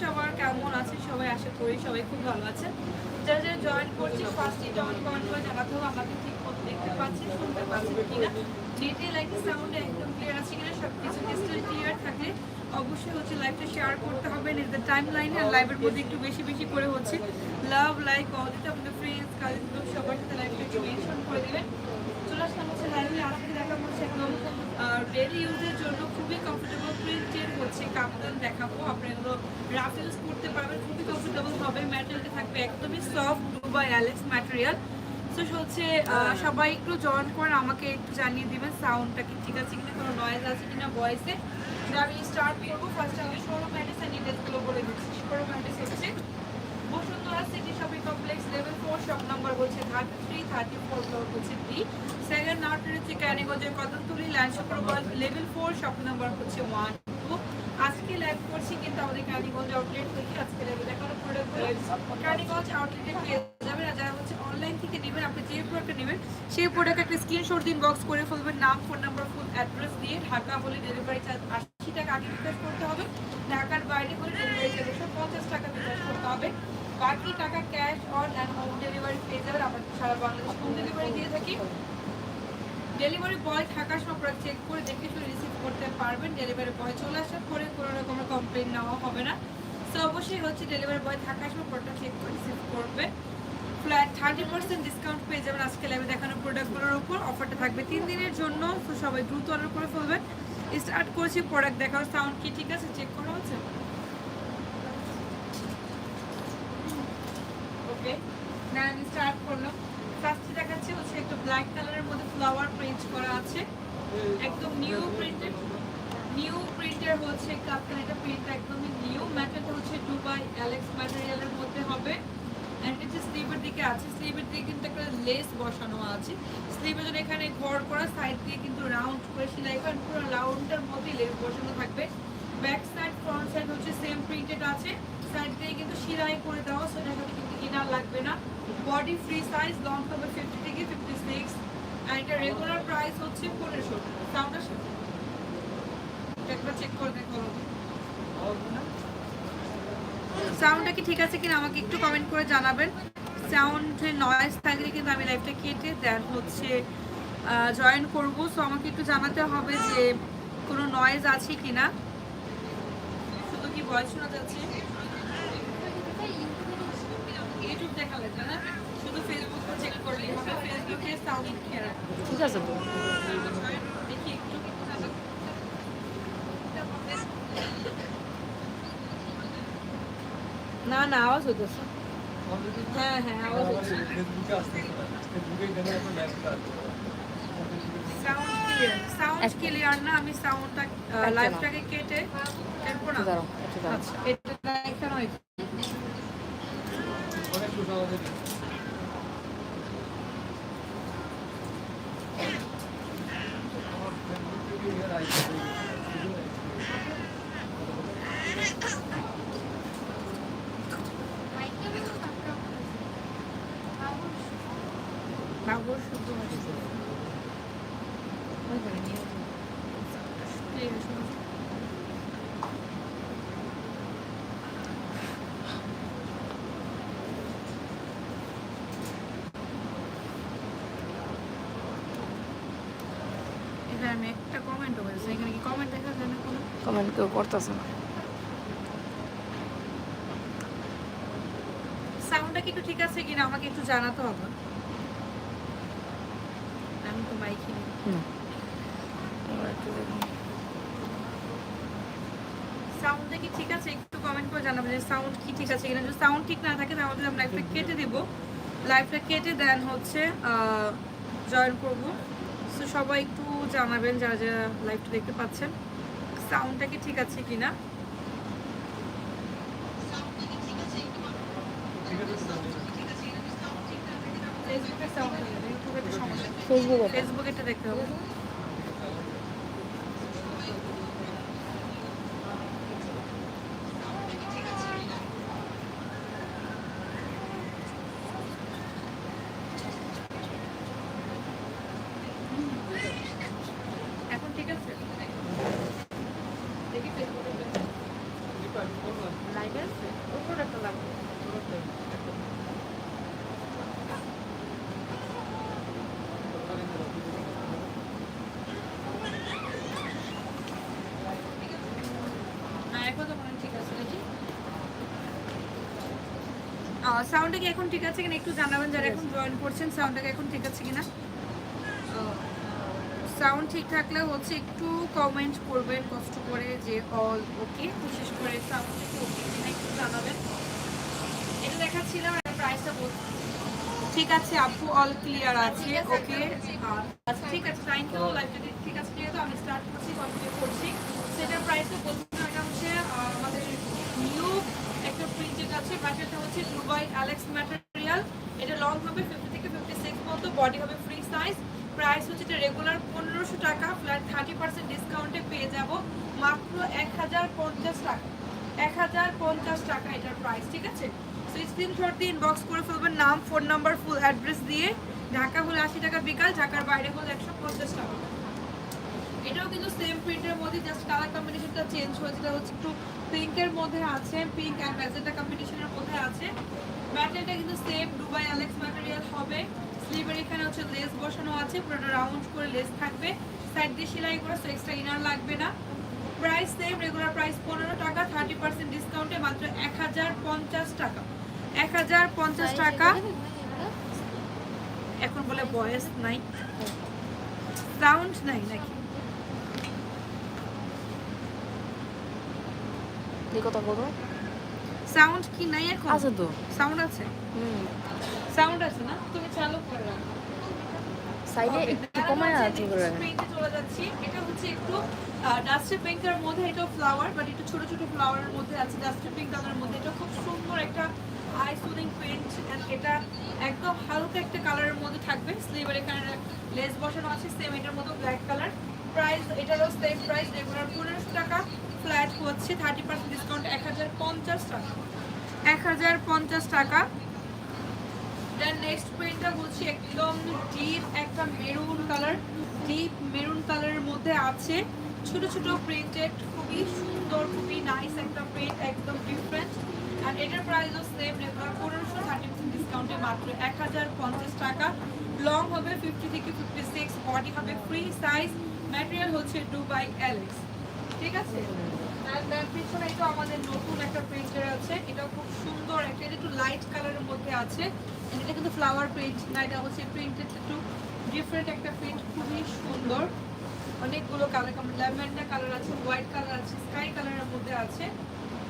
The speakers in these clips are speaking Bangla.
সবার করছি অবশ্যই হচ্ছে লাইভটা শেয়ার করতে হবে। নিজেদের টাইম লাইনে আর লাইভের মধ্যে একটু বেশি বেশি করে হচ্ছে লাভ লাইক অল দিতে আপনাদের ফ্রেন্ডস কাজিন সবার সাথে লাইভটা একটু করে দেবেন। চলে আসলাম হচ্ছে লাইভে আজকে দেখাবো হচ্ছে একদম ডেলি ইউজের জন্য খুবই কমফোর্টেবল প্রিন্টের হচ্ছে, কাপড় দেখাবো। আপনি এগুলো রাফ ইউজ করতে পারবেন, খুবই কমফোর্টেবল হবে। ম্যাটেরিয়ালটা থাকবে একদমই soft Dubai Alex material so হচ্ছে সবাই একটু জয়েন করেন আমাকে একটু জানিয়ে দিবেন সাউন্ডটা কি ঠিক আছে কিনা, কোনো নয়েজ আছে কিনা ভয়েসে আমি স্টার্ট করব। ফার্স্ট আমি অ্যাড্রেস আর ডিটেলসগুলো বলে দিচ্ছি। শোরুম অ্যাড্রেস হচ্ছে Bashundhara city shopping complex level four shop number হচ্ছে thirty three thirty four floor হচ্ছে থ্রি সেকেন্ড নার্টারি হচ্ছে ক্যানিগঞ্জের কদমতুলি ল্যান্ড শুক্রবার লেভেল ফোর শপ নাম্বার হচ্ছে ওয়ান টু আজকে লাইভ করছি কিন্তু আমাদের ক্যানিগঞ্জ আউটলেট থেকে আজকে লাইভ দেখানো প্রোডাক্টগুলো ক্যানিগঞ্জ আউটলেটে পেয়ে যাবেন আর যারা হচ্ছে অনলাইন থেকে নেবেন, আপনি যে প্রোডাক্টটা নেবেন, সেই প্রোডাক্ট একটা স্ক্রিনশট দিন বক্স করে ফেলবেন, নাম ফোন নাম্বার ফুল অ্যাড্রেস দিয়ে ঢাকা বলে ডেলিভারি চার্জ আশি টাকা আগে বিকাশ করতে হবে। ঢাকার বাইরে হলে ডেলিভারি চার্জ একশো পঞ্চাশ টাকা বিকাশ করতে হবে। বাকি টাকা cash on and home delivery পেয়ে যাবেন। আমরা সারা বাংলাদেশ হোম ডেলিভারি দিয়ে থাকি। ডেলিভারি বয় থাকার সময় প্রোডাক্ট চেক করে দেখে শুনে রিসিভ করতে পারবেন। ডেলিভারি বয় চলে আসার পরে কোনো রকমের কমপ্লেন নেওয়া হবে না। সো অবশ্যই হচ্ছে ডেলিভারি বয় থাকার সময় প্রোডাক্ট চেক করে রিসিভ করবে। ফ্ল্যাট থার্টি পার্সেন্ট ডিসকাউন্ট পেয়ে যাবেন আজকে লাইভে দেখানো প্রোডাক্টগুলোর উপর। অফারটা থাকবে তিন দিনের জন্য। তো সবাই দ্রুত অর্ডার করে ফেলবেন। স্টার্ট করছি প্রোডাক্ট দেখার সাউন্ড কি ঠিক আছে? চেক করা হচ্ছে ওকে না আমি স্টার্ট করলাম। ফার্স্টে দেখাচ্ছি হচ্ছে একটু ব্ল্যাক কালারের মধ্যে ফ্লাওয়ার প্রিন্ট করা আছে। একদম নিউ প্রিন্টেড নিউ প্রিন্টের হচ্ছে কাপড় এটা প্রিন্ট একদমই নিউ ম্যাটেরিয়ালটা হচ্ছে দুবাই অ্যালেক্স ম্যাটেরিয়ালের মধ্যে হবে। অ্যান্ড এটা স্লিভের দিকে আছে স্লিভের দিকে কিন্তু একটা লেস বসানো আছে। স্লিভের জন্য এখানে ঘর করা সাইড দিয়ে কিন্তু রাউন্ড করে সেলাই করেন পুরো রাউন্ডের মধ্যে লেস বসানো থাকবে। ব্যাক সাইড ফ্রন্ট সাইড হচ্ছে সেম প্রিন্টেড আছে। সাইড দিয়ে কিন্তু সেলাই করে দেওয়া সাথে কিন্তু ইনার লাগবে না। বডি ফ্রি সাইজ লং হবে ফিফটি থেকে ফিফটি সিক্স আর এটা রেগুলার প্রাইস হচ্ছে পনেরোশো সাথে একবার চেক করে দেখো সাউন্ডটা কি ঠিক আছে কিনা আমাকে একটু কমেন্ট করে জানাবেন সাউন্ডে নয়েজ থাকলে কিন্তু আমি লাইভটা কেটে দেন হচ্ছে জয়েন করব সো আমাকে একটু জানাতে হবে যে কোনো নয়েজ আছে কিনা শুধু কি ভয়েস শোনা যাচ্ছে ইউটিউব দেখা লাগবে না ফেসবুকে চেক করলেই হবে ফেসবুকে সাউন্ড খেয়াল ঠিক আছে দেখি একটু না না আওয়াজ হইতেছে। হ্যাঁ হ্যাঁ আওয়াজ হচ্ছে। সাউন্ড ক্লিয়ার সাউন্ড ক্লিয়ার না আমি সাউন্ডটা লাইভটাকে কেটে এরপর না আচ্ছা এটা বাবুর শুধু আসছে ওইখানে নিয়ে ক্লিয়ার শোনা এখানে আমি একটা কমেন্টও করেছি এখানে কি কমেন্ট দেখা যায় না কোনো? কমেন্ট কেউ করতেছে না। সাউন্ডটা কি একটু ঠিক আছে কিনা আমাকে একটু জানাতে হবে। আমি তো মাইক। সাউন্ডটা কি ঠিক আছে? একটু কমেন্ট করে জানাবেন যে সাউন্ড কি ঠিক আছে কিনা। যদি সাউন্ড ঠিক না থাকে তাহলে আমি লাইভটা কেটে দিব। লাইভটা কেটে দেন হচ্ছে জয়েন করব। সো সবাই একটু জানাবেন যারা যারা লাইভটা দেখতে পাচ্ছেন সাউন্ডটা কি ঠিক আছে কিনা না সমস্যা ফেসবুকে দেখতে হবে কথা বলেন ঠিক আছে দেখি সাউন্ডটা কি এখন ঠিক আছে কিনা একটু জানাবেন যারা এখন জয়েন করছেন সাউন্ডটা এখন ঠিক আছে কিনা? সাউন্ড ঠিক থাকলে হচ্ছে একটু কমেন্ট করবেন কষ্ট করে যে অল ওকে বিশেষ করে সাউন্ড একটু ওকে কিনা একটু জানাবেন। এটা দেখাচ্ছিলাম ঠিক আছে আপু অল ক্লিয়ার আচ্ছা, আছে ওকে ঠিক। আছে থ্যাংক ইউ লাইফটা ঠিক আছে যেহেতু আমি স্টার্ট করছি কন্টিনিউ করছি। সেটার প্রাইসটা বলছি। অ্যালেক্স ম্যাটেরিয়াল এটা লং হবে ফিফটি থেকে ফিফটি সিক্স মতো বডি হবে ফ্রি সাইজ প্রাইস হচ্ছে এটা রেগুলার পনেরোশো টাকা ফ্ল্যাট থার্টি পার্সেন্ট ডিসকাউন্টে পেয়ে যাব। মাত্র এক হাজার পঞ্চাশ টাকা, এক হাজার পঞ্চাশ টাকা এটার প্রাইস ঠিক আছে? সো স্ক্রিনশট দিয়ে ইনবক্স করে ফেলবেন, নাম ফোন নাম্বার ফুল অ্যাড্রেস দিয়ে। ঢাকা হলে আশি টাকা বিকাল, ঢাকার বাইরে হলে একশো পঞ্চাশ টাকা। এটাও কিন্তু সেম প্রিন্টের মধ্যে জাস্ট কালার কম্বিনেশনটা চেঞ্জ হয়েছে। এটা হচ্ছে একটু পিঙ্কের মধ্যে আছে পিঙ্ক অ্যান্ড ম্যাজেন্টা কম্বিনেশনের মধ্যে আছে। ম্যাটেরিয়ালটা কিন্তু সেম দুবাই অ্যালেক্স ম্যাটেরিয়াল হবে। স্লিভের এখানে হচ্ছে লেস বসানো আছে পুরোটা রাউন্ড করে লেস থাকবে। সাইড দিয়ে সেলাই করে সো এক্সট্রা ইনার লাগবে না। প্রাইস সেম রেগুলার প্রাইস পনেরো টাকা থার্টি পার্সেন্ট ডিসকাউন্টে মাত্র এক হাজার পঞ্চাশ টাকা। এক হাজার পঞ্চাশ টাকা। এখন বলে বয়স নাই। সাউন্ড নাই নাকি? এই কথা বলো। সাউন্ড কি নাই এখন? আছে তো। সাউন্ড আছে? হুম। সাউন্ড আছে না? তুমি চালু করে। রাখো সাইডে একটু কমায় আছে করে? চলে যাচ্ছি। এটা হচ্ছে একটু ডাস্টার পিঙ্কের মধ্যে এটা ফ্লাওয়ার বাট একটু ছোট ছোট ফ্লাওয়ারের মধ্যে আছে ডাস্টার পিঙ্ক কালারের মধ্যে। এটা খুব সুন্দর একটা আই সুদিং প্রিন্ট এটা একদম হালকা একটা কালারের মধ্যে থাকবে। স্লিভের এখানে লেস বসানো আছে সেম এটার মতো ব্ল্যাক কালার প্রাইস এটারও সেম প্রাইস রেগুলার পনেরোশো টাকা। ফ্ল্যাট হচ্ছে থার্টি পার্সেন্ট ডিসকাউন্ট এক হাজার পঞ্চাশ টাকা। এক হাজার পঞ্চাশ টাকা। দেন নেক্সট প্রিন্টটা হচ্ছে একদম ডিপ একটা মেরুন কালার ডিপ মেরুন কালারের মধ্যে আছে। ছোট ছোট প্রিন্টেড খুবই সুন্দর খুবই নাইস একটা প্রিন্ট একদম ডিফারেন্ট আর এটার প্রাইসও সেম পনেরোশো থার্টি পার্সেন্ট ডিসকাউন্টে মাত্র এক হাজার পঞ্চাশ টাকা। লং হবে ফিফটি থেকে ফিফটি সিক্স বডি হবে ফ্রি সাইজ ম্যাটেরিয়াল হচ্ছে দুবাই অ্যালেক্স ঠিক আছে? পিছনে এটা আমাদের নতুন একটা প্রিন্টার আছে। এটা খুব সুন্দর একটা একটু লাইট কালারের মধ্যে আছে। এটা কিন্তু ফ্লাওয়ার প্রিন্ট না, এটা হচ্ছে একটু ডিফারেন্ট একটা প্রিন্ট খুবই সুন্দর। অনেকগুলো কালার কালার ল্যাভেন্ডার কালার আছে হোয়াইট কালার আছে স্কাই কালারের মধ্যে আছে।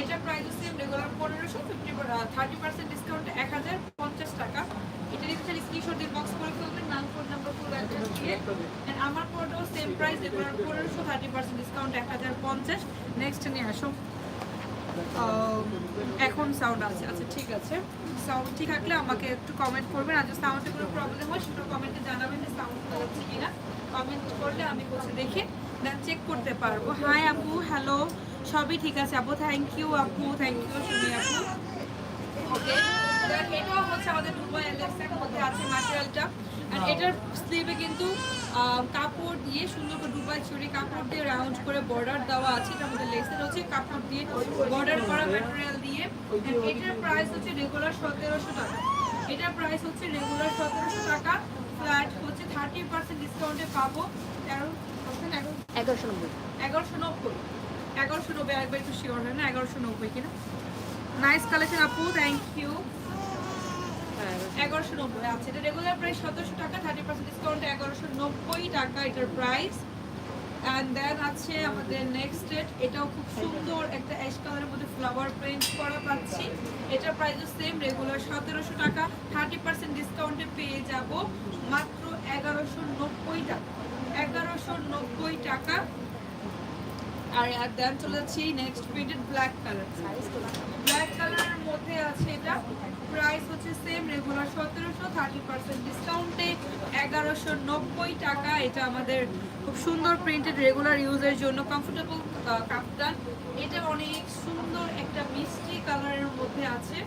এটার প্রাইস সেম রেগুলার পনেরোশো ফিফটি থার্টি পার্সেন্ট ডিসকাউন্টে এক হাজার পঞ্চাশ টাকা। এটা নিতে স্ক্রিনশট ইনবক্স করে ফেলবেন নাম ফোন নাম্বার ফুল অ্যাড্রেস দিয়ে And আমার সেম প্রাইস রেগুলার পনেরোশো থার্টি পার্সেন্ট ডিসকাউন্ট এক হাজার পঞ্চাশ। নেক্সট নিয়ে আসো। এখন সাউন্ড আছে। আচ্ছা ঠিক আছে। সাউন্ড ঠিক থাকলে আমাকে একটু কমেন্ট করবেন। আর যদি সাউন্ডে কোনো প্রবলেম হয়, সেটা কমেন্টে জানাবেন যে সাউন্ড হচ্ছে কিনা। কমেন্ট করলে আমি হচ্ছে দেখে দেন চেক করতে পারব। হাই আপু। হ্যালো সবই ঠিক আছে। আপু থ্যাংক ইউ আপু। থ্যাংক ইউ সুমি আপু। ওকে দেন এটাও হচ্ছে আমাদের দুবাই এলেক্সের মধ্যে আছে ম্যাটেরিয়ালটা আর এটার স্লিভে কিন্তু কাপড় দিয়ে সুন্দর করে দুবাই চুরি কাপড় দিয়ে রাউন্ড করে বর্ডার দেওয়া আছে এটার মধ্যে লেসের হচ্ছে কাপড় দিয়ে বর্ডার করা ম্যাটেরিয়াল দিয়ে। এটার প্রাইস হচ্ছে রেগুলার সতেরোশো টাকা। এটার প্রাইস হচ্ছে রেগুলার সতেরোশো টাকা। ফ্ল্যাট হচ্ছে থার্টি পার্সেন্ট ডিসকাউন্টে পাবো। তেরো এগারোশো নব্বই। এগারোশো নব্বই। এগারোশো নব্বই একবার একটু শিওর হয় না এগারোশো নব্বই কিনা? নাইস কালেকশন আপু থ্যাংক ইউ এগারোশো নব্বই। আচ্ছা এটা রেগুলার প্রাইস সতেরোশো টাকা থার্টি পার্সেন্ট ডিসকাউন্টে এগারোশো নব্বই টাকা এটার প্রাইস অ্যান্ড দেন আছে আমাদের নেক্সট ডেট এটাও খুব সুন্দর একটা অ্যাশ কালারের মধ্যে ফ্লাওয়ার প্রিন্ট করা পাচ্ছি। এটার প্রাইসও সেম রেগুলার সতেরোশো টাকা থার্টি পার্সেন্ট ডিসকাউন্টে পেয়ে যাব মাত্র এগারোশো নব্বই টাকা। এগারোশো নব্বই টাকা। আর আর দেন চলে যাচ্ছি next printed black colour black কালারের মধ্যে আছে এটা। প্রাইস হচ্ছে সেম রেগুলার সতেরোশো থার্টি পার্সেন্ট ডিসকাউন্টে এগারোশো নব্বই টাকা। এটা আমাদের খুব সুন্দর প্রিন্টেড রেগুলার ইউজের জন্য কমফোর্টেবল কাপটান এটা অনেক সুন্দর একটা মিষ্টি কালারের মধ্যে আছে।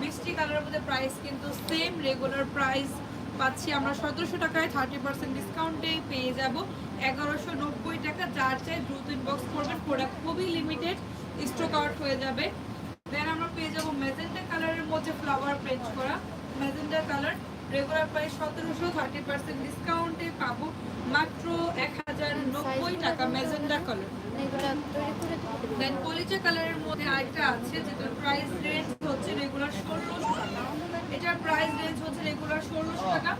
মিষ্টি কালারের মধ্যে প্রাইস কিন্তু সেম রেগুলার প্রাইস পাচ্ছি আমরা সতেরোশো টাকায়। থার্টি পার্সেন্ট ডিসকাউন্টে পেয়ে যাব। এগারোশো নব্বই টাকা, যার চাই দ্রুত ইনবক্স করবেন। প্রোডাক্ট খুবই লিমিটেড স্টক আউট হয়ে যাবে। আমরা পেয়ে কালারের মধ্যে ফ্লাওয়ার প্রিন্ট করা। মেজেন্টা কালার রেগুলার প্রাইস সতেরোশো থার্টি পার্সেন্ট ডিসকাউন্টে পাবো মাত্র এক হাজার নব্বই টাকা মেজেন্টা কালার দেন কলিজা কালারের মধ্যে আরেকটা আছে, যেটার প্রাইস রেঞ্জ হচ্ছে রেগুলার ষোলোশো টাকা। এটার প্রাইস রেঞ্জ হচ্ছে রেগুলার ষোলোশো টাকা।